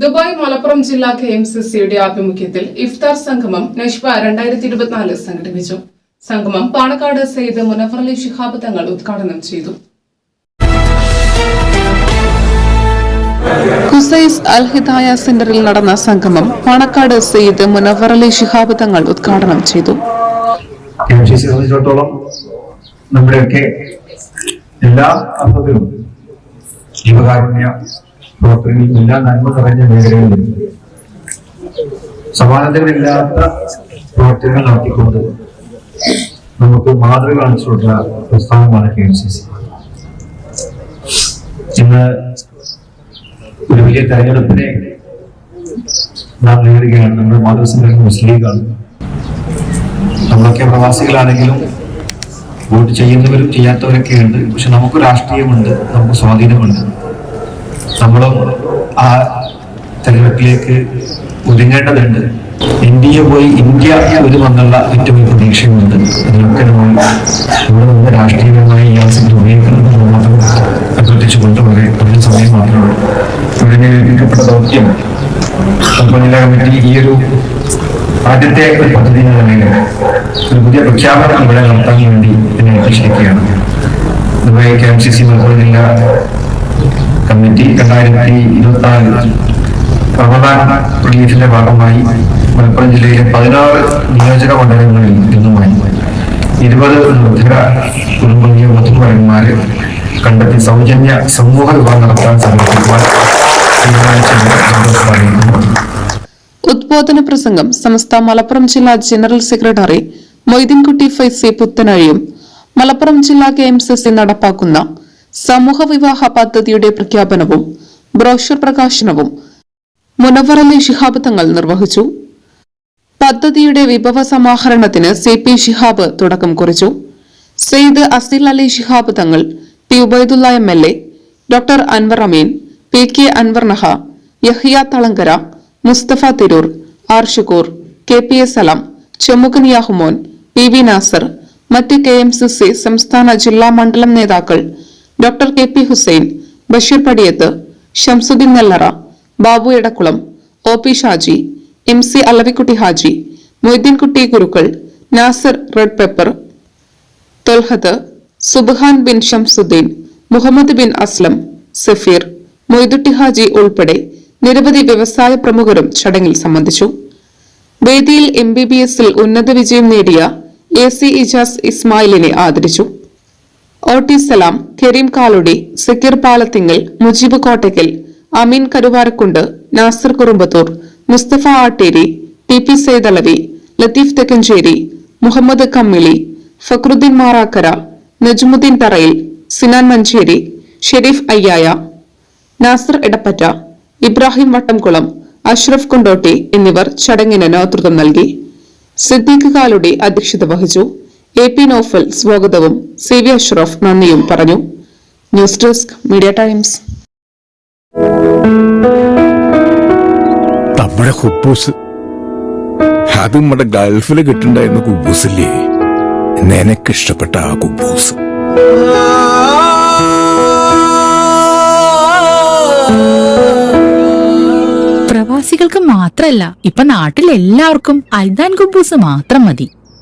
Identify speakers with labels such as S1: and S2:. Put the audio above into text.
S1: Dubai Malappuram ജില്ലാ K M C സിയുടെ ആഭിമുഖ്യത്തിൽ ഇഫ്താർ സംഗമം നഷ്ബ രണ്ടായിരത്തി ഇരുപത്തിനാല് സംഘടിപ്പിച്ചു. സംഗമം പാണക്കാട് സെയ്ദ് മുനഫർ അലി ശിഹാബ് തങ്ങൾ ഉദ്ഘാടനം ചെയ്തു.
S2: ഹുസൈസ് അൽ ഹിദായ സെന്ററിൽ നടന്ന സംഗമം പാണക്കാട് സെയ്ദ് മുനവർ അലി ശിഹാബ് തങ്ങൾ ഉദ്ഘാടനം ചെയ്തു.
S3: സംബന്ധിച്ചിടത്തോളം നമ്മുടെയൊക്കെ എല്ലാ അർത്ഥത്തിലും ജീവകാരുണ്യ എല്ലാ നന്മ നിറഞ്ഞ മേഖലകളിലും സമാനതകളില്ലാത്ത പ്രവർത്തനങ്ങൾ നടത്തിക്കൊണ്ട് നമുക്ക് മാതൃക കാണിച്ചുകൊണ്ട പ്രസ്ഥാനമാണ് കെ എം സി സി. ഇന്ന് ഒരു വലിയ തെരഞ്ഞെടുപ്പിനെ നാം നേടുകയാണ് നമ്മുടെ മാതൃസംഘടന മുസ്ലിം ലീഗാണ്. നമ്മളൊക്കെ പ്രവാസികളാണെങ്കിലും വോട്ട് ചെയ്യുന്നവരും ചെയ്യാത്തവരൊക്കെ ഉണ്ട് പക്ഷെ നമുക്ക് രാഷ്ട്രീയമുണ്ട് നമുക്ക് സ്വാധീനമുണ്ട്. നമ്മളും ആ തെരഞ്ഞെടുപ്പിലേക്ക് ഒതുങ്ങേണ്ടതുണ്ട്. ഇന്ത്യയെ പോയി ഇന്ത്യ ഒരു വന്നുള്ള ഏറ്റവും വലിയ പ്രതീക്ഷയുണ്ട്. അതിനൊക്കെ നമ്മൾ ഇവിടെ നിന്ന് രാഷ്ട്രീയമായി ഈ അവസരത്തിൽ ഉപയോഗിക്കുന്നത് മാത്രം അഭ്യർത്ഥിച്ചുകൊണ്ട് വളരെ കുറഞ്ഞ സമയം മാത്രമേ ഇവിടെ ഏൽപ്പിക്കപ്പെട്ട ദൗത്യം ജില്ലാ കമ്മിറ്റി ഈ ഒരു ആദ്യത്തെ ഒരു പദ്ധതി ഒരു പുതിയ പ്രഖ്യാപനം ഇവിടെ നടത്താൻ വേണ്ടി എന്നെ ഏൽപ്പിച്ചിരിക്കുകയാണ് Dubai K M C C Malappuram ജില്ലാ കമ്മിറ്റി രണ്ടായിരത്തി ഇരുപത്തി നാല് റമദാൻ റിലീഫിന്റെ ഭാഗമായി മലപ്പുറം ജില്ലയിലെ പതിനാറ് നിയോജക മണ്ഡലങ്ങളിൽ നിന്നുമായി ഇരുപത് നിർദ്ധര കുടുംബീയ മുത്തുമരന്മാരെ കണ്ടെത്തി സൗജന്യ സമൂഹ വിവാഹം നടത്താൻ അറിയിക്കുന്നു.
S2: ഉദ്ബോധന പ്രസംഗം സമസ്ത മലപ്പുറം ജില്ലാ ജനറൽ സെക്രട്ടറി മൊയ്തീൻകുട്ടി ഫൈസി പുത്തനഴിയും മലപ്പുറം ജില്ലാ കെ എം സി നടപ്പാക്കുന്ന സമൂഹ വിവാഹ പദ്ധതിയുടെ പ്രഖ്യാപനവും ബ്രോഷർ പ്രകാശനവും മുനവർ അലി ശിഹാബ് തങ്ങൾ നിർവഹിച്ചു. പദ്ധതിയുടെ വിഭവ സമാഹരണത്തിന് സി പി ഷിഹാബ് തുടക്കം കുറിച്ചു. Syed Aseel Ali Shihab Thangal P Ubaidulla M L A doctor Anwar Ameen P K Anwar Naha Yahiya Thalangara Musthafa Tirur R Shukkoor K P S Salam Chemmukan Yahumon P V Nasar മറ്റ് K M C C സംസ്ഥാന ജില്ലാ മണ്ഡലം നേതാക്കൾ doctor K P Hussain Basheer Padiyath Shamsudheen Nellara Babu Edakkulam O P Shaji M C Alavikutty Haji Moideenkutty Gurukkal Nasar red pepper Tholhath Subhan bin Shamsudheen Muhammad bin Aslam Safeer Moidutty Haji ഉൾപ്പെടെ നിരവധി വ്യവസായ പ്രമുഖരും ചടങ്ങിൽ സംബന്ധിച്ചു. വേദിയിൽ M B B എസിൽ ഉന്നത വിജയം നേടിയ എ സി ഇജാസ് ഇസ്മായിലിനെ ആദരിച്ചു. O Salam Karim Kaludi Sakeer Palathingal Mujeeb Kottakkal Ameen Karuvarakundu Nasar Kurumbathur Musthafa Atteri T P Saithalavi Latheef Thekkancheri Muhammad Kammili Fakhruddin Marakkara Najmudheen Tharayil Sinan Manjeri Sharif അയ്യായ Nasar Edappatta Ibrahim Vattamkulam Ashraf Kondotty എന്നിവർ ചടങ്ങിന് നേതൃത്വം നൽകി. സിദ്ദീഖ് കാലുടി അധ്യക്ഷത വഹിച്ചു. എ പി നോഫൽ സ്വാഗതവും C V Ashraf നന്ദിയും പറഞ്ഞു. News desk media times.
S4: നമ്മുടെ കുബൂസ്. അത് നമ്മുടെ ഗൾഫിൽ കിട്ടുണ്ടായിരുന്ന കുബൂസില്ലേ? നിനക്കിഷ്ടപ്പെട്ട ആ കുബൂസ്.
S5: പ്രവാസികൾക്ക് മാത്രല്ല ഇപ്പൊ നാട്ടിൽ എല്ലാവർക്കും അൽദാൻ കുബൂസ് മാത്രം മതി.